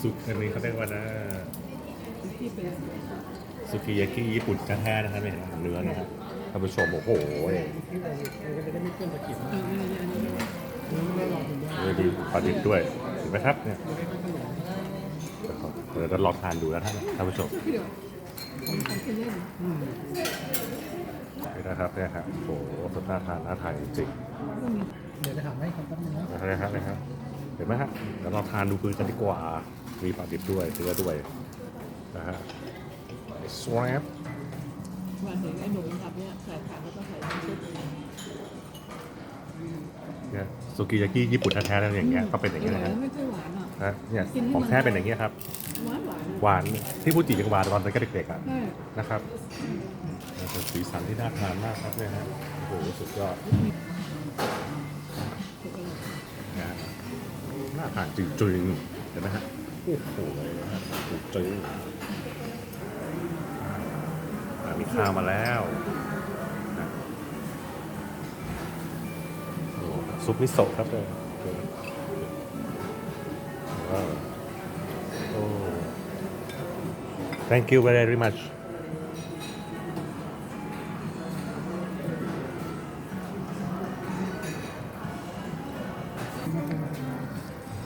สุกอันนี้เขาเรียกว่านะที่เป็นสุกิยากิญี่ปุ่นแท้ๆนะครับเนี่ยเนื้อนะครับท่านผู้ชมโอ้โหที่เราเราจะได้ไม่เพิ่มตะกิบเอออันนี้อันนี้นี่ไม่ลองคุณได้เนื้อดีปลาดิบด้วยเห็นไหมครับเนี่ยไม่ได้ข้าวเหนียวเดี๋ยวเราลองทานดูนะท่านท่านผู้ชมเดี๋ยวผมทำแค่นี้อืมนี่นะครับเนี่ยครับโอ้โหสดน่าทานน่าทานจริงเดี๋ยวจะทำให้ครับแป๊บนึงนะๆนะครับนะครับเห็นไหมฮะเดี๋ยวเราทานดูคือกันดีกว่า มีปลาดิบด้วยเนื้อด้วยนะฮะสวปวันเห็นไอ้หนุ่มทำเนี่ยใส่ผักแล้วก็ใส่น้ำซุปเนี่ยสุกิยากิญี่ปุ่นแท้ๆแล้วอย่างเงี้ยก็เป็นอย่างเงี้ยอร่นะอยฮะไม่ค่อยหวานอะนะเนี่ยของแท้เป็นอย่างเงี้ยครับ หวานหวานหวานที่พูดจียังหวานตอนเป็นเด็กๆอะใช่นะครับเป็นสีสันที่น่าทานมากครับเนี่ยฮะโอ้โหสุดยอด น่าทานจริงๆเห็นไหมฮะโอ้โหน่าทานจริงๆอะมีข้าวมาแล้วนะโอ้ซุปมิโซะครับเลยว้าวโอ้ Thank you very much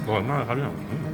อร่อยมากครับเนี่ยอ